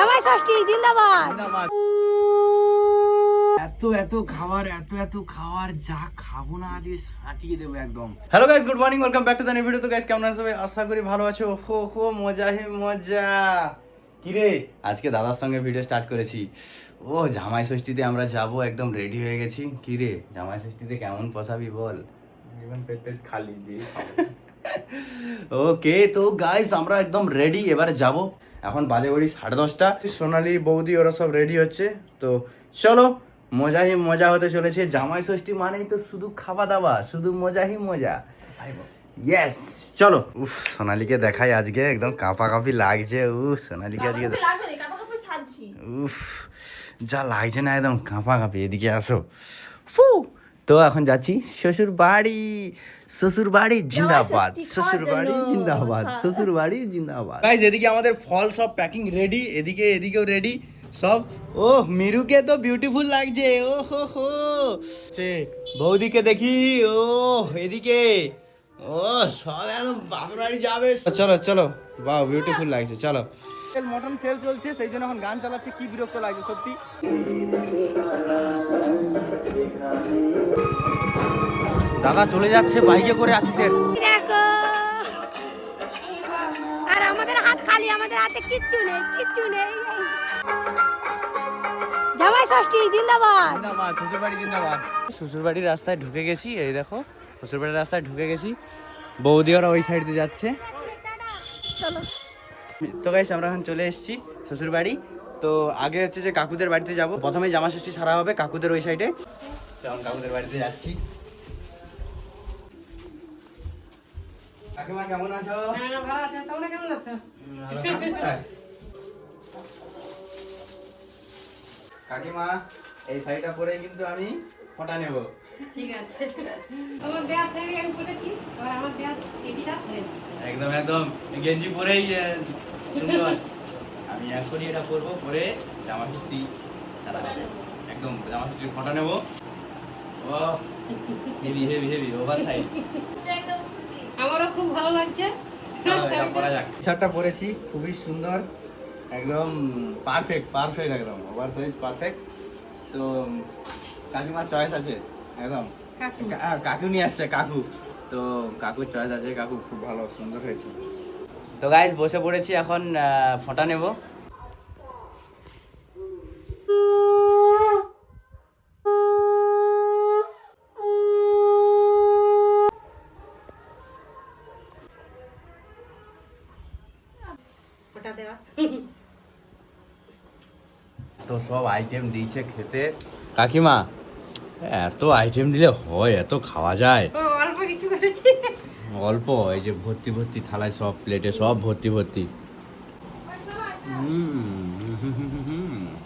জামাই ষষ্ঠী জিন্দাবাদ। এত এত খাবার এত এত খাবার যা খাব না আজকে সাঁটিয়ে দেবো একদম। Hello guys good morning welcome back to the new video তো গাইস কেমন আছো সবাই? আশা করি ভালো আছো। হো হো মজা হে মজা। কিরে আজকে দাদার সঙ্গে ভিডিও স্টার্ট করেছি। ও জামাই ষষ্ঠীতে আমরা যাব একদম রেডি হয়ে গেছি। কিরে জামাই ষষ্ঠীতে কেমন পোষাবি বল। জীবন পেট পেট খালি যে ওকে তো গাইস আমরা একদম রেডি এবারে যাব। এখন বাজে বাড়ি সাড়ে দশটা। সোনালি বৌদি ওরা সব রেডি হচ্ছে। তো চলো মজাই মজা হতে চলেছে। জামাই ষষ্ঠী মানেই তো শুধু খাওয়া দাওয়া শুধু মজাই মজা। ইয়েস চলো। উফ সোনালিকে দেখাই আজকে একদম কাঁপা কাঁপি লাগছে। উফ সোনালিকে আজকে উফ যা লাগছে না একদম কাঁপা কাঁপি এদিকে আসো। ফু তো এখন যাচ্ছি শ্বশুর বাড়ি শ্বশুর বাড়ি জিন্দাবাদ শ্বশুর বাড়ি জিন্দাবাদ শ্বশুর বাড়ি জিন্দাবাদ। গাইজ এদিকে আমাদের ফল সব প্যাকিং রেডি এদিকে এদিকেও রেডি সব। ও মিরুকে তো বিউটিফুল লাগছে ও হো হো সে বৌদিকে দেখি ও এদিকে। ও সব একদম বাপের বাড়ি যাবে। চলো চলো। বাহ বিউটিফুল লাগছে চলো। মটন সেল চলছে সেই জন্য এখন গান চালাচ্ছে কি বিরক্ত লাগছে সত্যি। দাদা চলে যাচ্ছে বাইকে করে আছে স্যার দেখো। আর আমাদের হাত খালি আমাদের হাতে কিচ্ছু নেই কিচ্ছু নেই। জামাই ষষ্ঠী জিন্দাবাদ। জিন্দাবাদ শ্বশুরবাড়ি জিন্দাবাদ। শ্বশুরবাড়ির রাস্তায় ঢুকে গেছি এই দেখো শ্বশুরবাড়ির রাস্তায় ঢুকে গেছি। বৌদি ওরা ওই সাইড দিয়ে যাচ্ছে। চলো। তো গাইস আমরা এখন চলে এসেছি শ্বশুরবাড়ি। তো আগে হচ্ছে যে কাকুদের বাড়িতে যাব। প্রথমে জামা ষষ্ঠী সারা হবে কাকুদের ওই সাইডে যেমন কাকুদের বাড়িতে যাচ্ছি। কাকিমা কেমন আছো? ভালো তোমরা কেমন কোথায়? কাকিমা এই শাড়িটা পরে কিন্তু আমি ফটা নেব। ঠিক আছে। তোমার দেয়া শাড়ি আমি পরেছি। আর আমার দেয়া এডিটা পরেছি একদম একদম। গেঞ্জি পরেই সুন্দর। আমি এখনই এটা পরবো পরে জামা সারা একদম জামা ষষ্ঠী ফটা নেব। ও heavy heavy heavy over size খুব ভালো লাগছে? শার্টটা পরেছি খুবই সুন্দর একদম পারফেক্ট পারফেক্ট একদম ওভার সাইজ পারফেক্ট তো কাকিমার চয়েস আছে একদম। কাকু। আহ, কাকু নিয়ে আসছে কাকু। তো কাকুর চয়েস আছে কাকু খুব ভালো সুন্দর হয়েছে। তো গাইজ বসে পড়েছি এখন ফোঁটা নেব। ওটা দেওয়া তো সব আইটেম দিয়েছে খেতে কাকিমা এত আইটেম দিলে হয় এত খাওয়া যায়। অল্প কিছু করেছি। অল্প এই যে ভর্তি ভর্তি থালায় সব প্লেটে সব ভর্তি ভর্তি।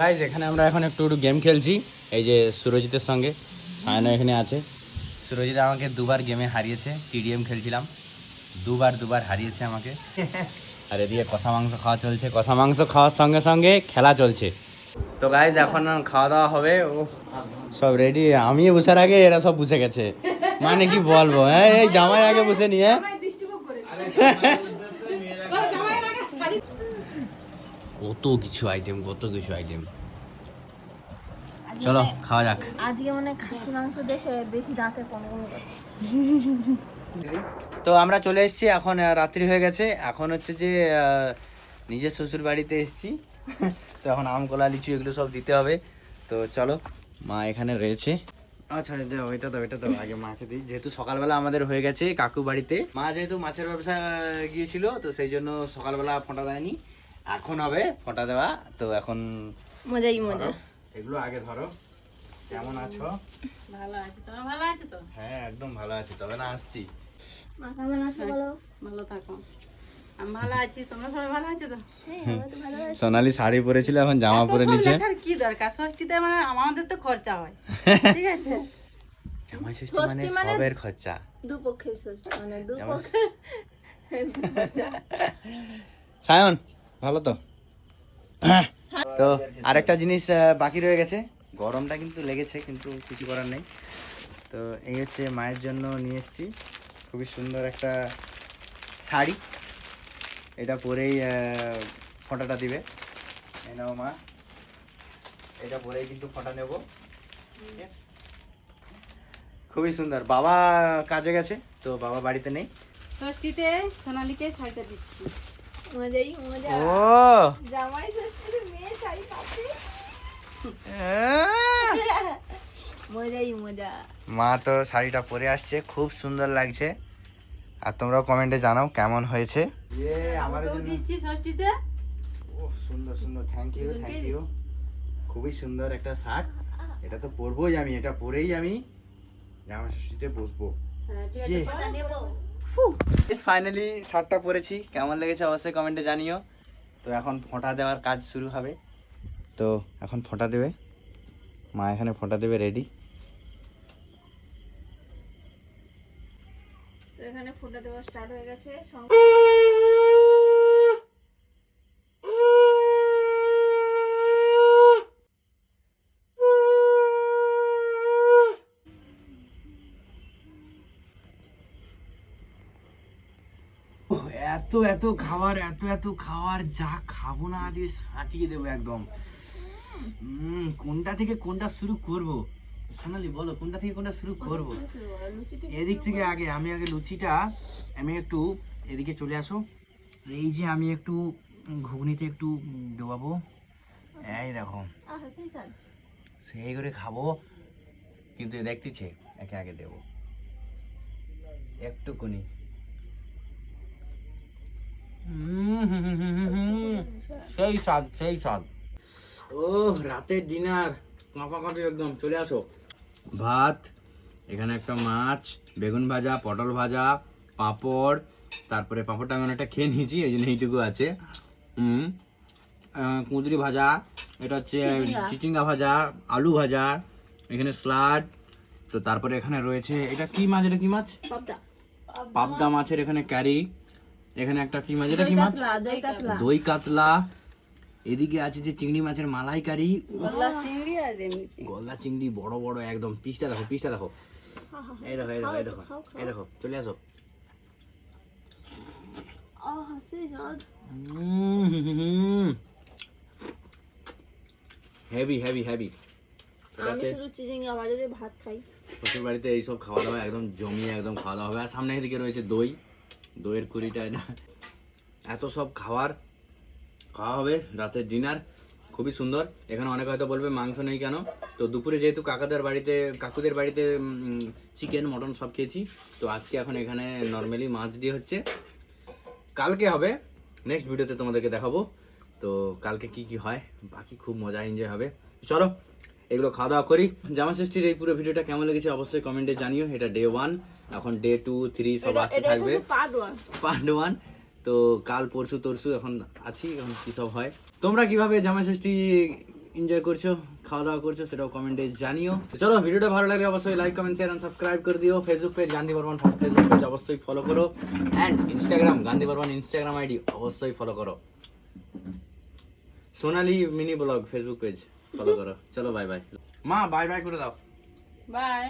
গাইজ এখানে আমরা এখন একটু একটু গেম খেলছি। এই যে সুরজিতের সঙ্গে। সায়না এখানে আছে। সুরজিৎ আমাকে দুবার গেমে হারিয়েছে। টিডিএম খেলছিলাম। দুবার দুবার হারিয়েছে আমাকে। আর এদিকে কষা মাংস খাওয়া চলছে কষা মাংস খাওয়ার সঙ্গে সঙ্গে খেলা চলছে। তো গাইজ এখন খাওয়া দাওয়া হবে ও। সব রেডি আমি বসার আগে এরা সব বুঝে গেছে। মানে কি বলব হ্যাঁ এই জামাই আগে বসে নিয়ে। কত কিছু আইটেম কত কিছু আইটেম চলো খাওয়া যাক। আজকে মানে খাসি মাংস দেখে বেশি দাঁতে কম কম করছে। তো আমরা চলে এসেছি এখন রাত্রি হয়ে গেছে। এখন হচ্ছে যে নিজের শ্বশুর বাড়িতে এসেছি। তো এখন আম কলা লিচু এগুলো সব দিতে হবে। তো চলো মা এখানে রয়েছে। আচ্ছা দাও এটা দাও এটা দাও আগে মাকে দিই। যেহেতু সকালবেলা আমাদের হয়ে গেছে কাকু বাড়িতে। মা যেহেতু মাছের ব্যবসা গিয়েছিল তো সেই জন্য সকালবেলা ফোঁটা দেয়নি। এখন হবে ফোঁটা দেওয়া। তো এখন মজাই মজা। এগুলো আগে ধরো। কেমন আছো? ভালো আছে তোমরা ভালো আছো তো? হ্যাঁ একদম ভালো আছি তবে না আসছি। ভালো থাকো। আমি ভালো আছি তোমরা সবাই ভালো আছো তো? হ্যাঁ আমরা তো ভালো আছি। সোনালি শাড়ি পরেছিল এখন জামা পরে নিচ্ছে আর কি দরকার? ষষ্ঠীতে মানে আমাদের তো খরচা হয়। ঠিক আছে। ষষ্ঠী মানে মানে- সবের খরচা। ষষ্ঠী মানে যেমন- সায়ন ভালো তো? তো আরেকটা জিনিস বাকি রয়ে গেছে। গরমটা কিন্তু লেগেছে কিন্তু কিছু করার নেই। তো এই হচ্ছে মায়ের জন্য নিয়ে এসেছি। খুবই সুন্দর একটা শাড়ি। এটা পরেই ফোঁটাটা দিবে। এই নাও মা। এটা পরেই কিন্তু ফোঁটা নেব। খুবই সুন্দর। বাবা কাজে গেছে তো বাবা বাড়িতে নেই। ষষ্ঠীতে সোনালীকে শাড়িটা দিচ্ছি। ও! জামাই ষষ্ঠীতে মেয়ে শাড়ি পাচ্ছে। মজাই মজা। মা তো শাড়িটা পরে আসছে খুব সুন্দর লাগছে। আর তোমরাও কমেন্টে জানাও কেমন হয়েছে। ইয়ে আমার জন্য দিচ্ছি ষষ্ঠীতে। ও সুন্দর সুন্দর। থ্যাংক ইউ থ্যাংক ইউ খুবই সুন্দর একটা শার্ট। এটা তো পরবোই আমি এটা পরেই আমি জামা ষষ্ঠীতে বসবো। হ্যাঁ ঠিক ইয়ে। ফাইনালি শার্টটা পরেছি। কেমন লেগেছে অবশ্যই কমেন্টে জানিও। তো এখন ফোঁটা দেওয়ার কাজ শুরু হবে। তো এখন ফোঁটা দেবে। মা এখানে ফোঁটা দেবে রেডি। ফোটা দেওয়া স্টার্ট হয়ে গেছে। এত এত খাবার এত এত খাবার যা খাব না আজকে সাঁটিয়ে দেবো একদম। কোনটা থেকে কোনটা শুরু করব? সোনালি বলো কোনটা থেকে কোনটা শুরু করব? এদিক থেকে আগে আমি আগে লুচিটা আমি একটু এদিকে চলে আসো। এই যে আমি একটু ঘুগনিতে একটু ডোবাবো। এই দেখো। সেই করে খাব কিন্তু দেখতেছে একে আগে দেবো। একটুকুনি। সেই স্বাদ সেই স্বাদ। ও রাতের ডিনার। কাঁপা কাঁপি একদম চলে আসো। ভাত এখানে একটা মাছ বেগুন ভাজা পটল ভাজা পাঁপড় তারপরে পাঁপড়টা আমি অনেকটা খেয়ে নিয়েছি এই জন্য এইটুকু আছে। হুম কুঁদরি ভাজা এটা হচ্ছে চিচিঙ্গা। ভাজা আলু ভাজা এখানে স্লাড তো তারপরে এখানে রয়েছে এটা কি মাছ এটা কি মাছ? পাবদা। পাবদা মাছের এখানে ক্যারি এখানে একটা কি মাছ এটা কি মাছ? দই কাতলা এদিকে আছে যে চিংড়ি মাছের মালাইকারি। চিংড়ি আর এমনি গলদা চিংড়ি বড় বড় একদম। পিসটা দেখো পিসটা দেখো। এই দেখো এই দেখো এই দেখো এই দেখো চলে আসো। হেভি হেভি হেভি আমি শুধু চিচিঙ্গা ভাজা দিয়ে ভাত খাই। শ্বশুর বাড়িতে এইসব খাওয়া দাওয়া একদম জমিয়ে একদম খাওয়া দাওয়া হবে। আর সামনে এদিকে রয়েছে দই। দইয়ের কুড়িটা এটা এত সব খাওয়ার খাওয়া হবে রাতের ডিনার খুবই সুন্দর। এখানে অনেকে হয়তো বলবে মাংস নেই কেন? তো দুপুরে যেহেতু কাকাদের বাড়িতে কাকুদের বাড়িতে চিকেন মটন সব খেয়েছি তো আজকে এখন এখানে নর্মালি মাছ দিয়ে হচ্ছে। কালকে হবে। নেক্সট ভিডিওতে তোমাদেরকে দেখাবো। তো কালকে কি কি হয় বাকি খুব মজা এনজয় হবে। চলো এগুলো খাওয়া দাওয়া করি। জামা ষষ্ঠীর এই পুরো ভিডিওটা কেমন লেগেছে অবশ্যই কমেন্টে জানিও। এটা ডে ওয়ান এখন ডে টু থ্রি সব আসতে থাকবে। কিন্তু পার্ট ওয়ান পার্ট ওয়ান তো কাল, পরশু, তরশু এখন আছি, এখন কি সব হয়। তোমরা কীভাবে জামা ষষ্ঠী এনজয় করছ খাওয়া দাওয়া করছ সেটাও কমেন্টে জানিও। চলো, ভিডিওটা ভালো লাগলে অবশ্যই লাইক কমেন্ট শেয়ার সাবস্ক্রাইব করে দিও। Facebook page Gandhi Barman Facebook page অবশ্যই ফলো করো। And Instagram Gandhi Barman Instagram ID অবশ্যই ফলো করো। Sonali mini blog Facebook page follow করো। চলো বাই বাই মা বাই বাই করে দাও। বাই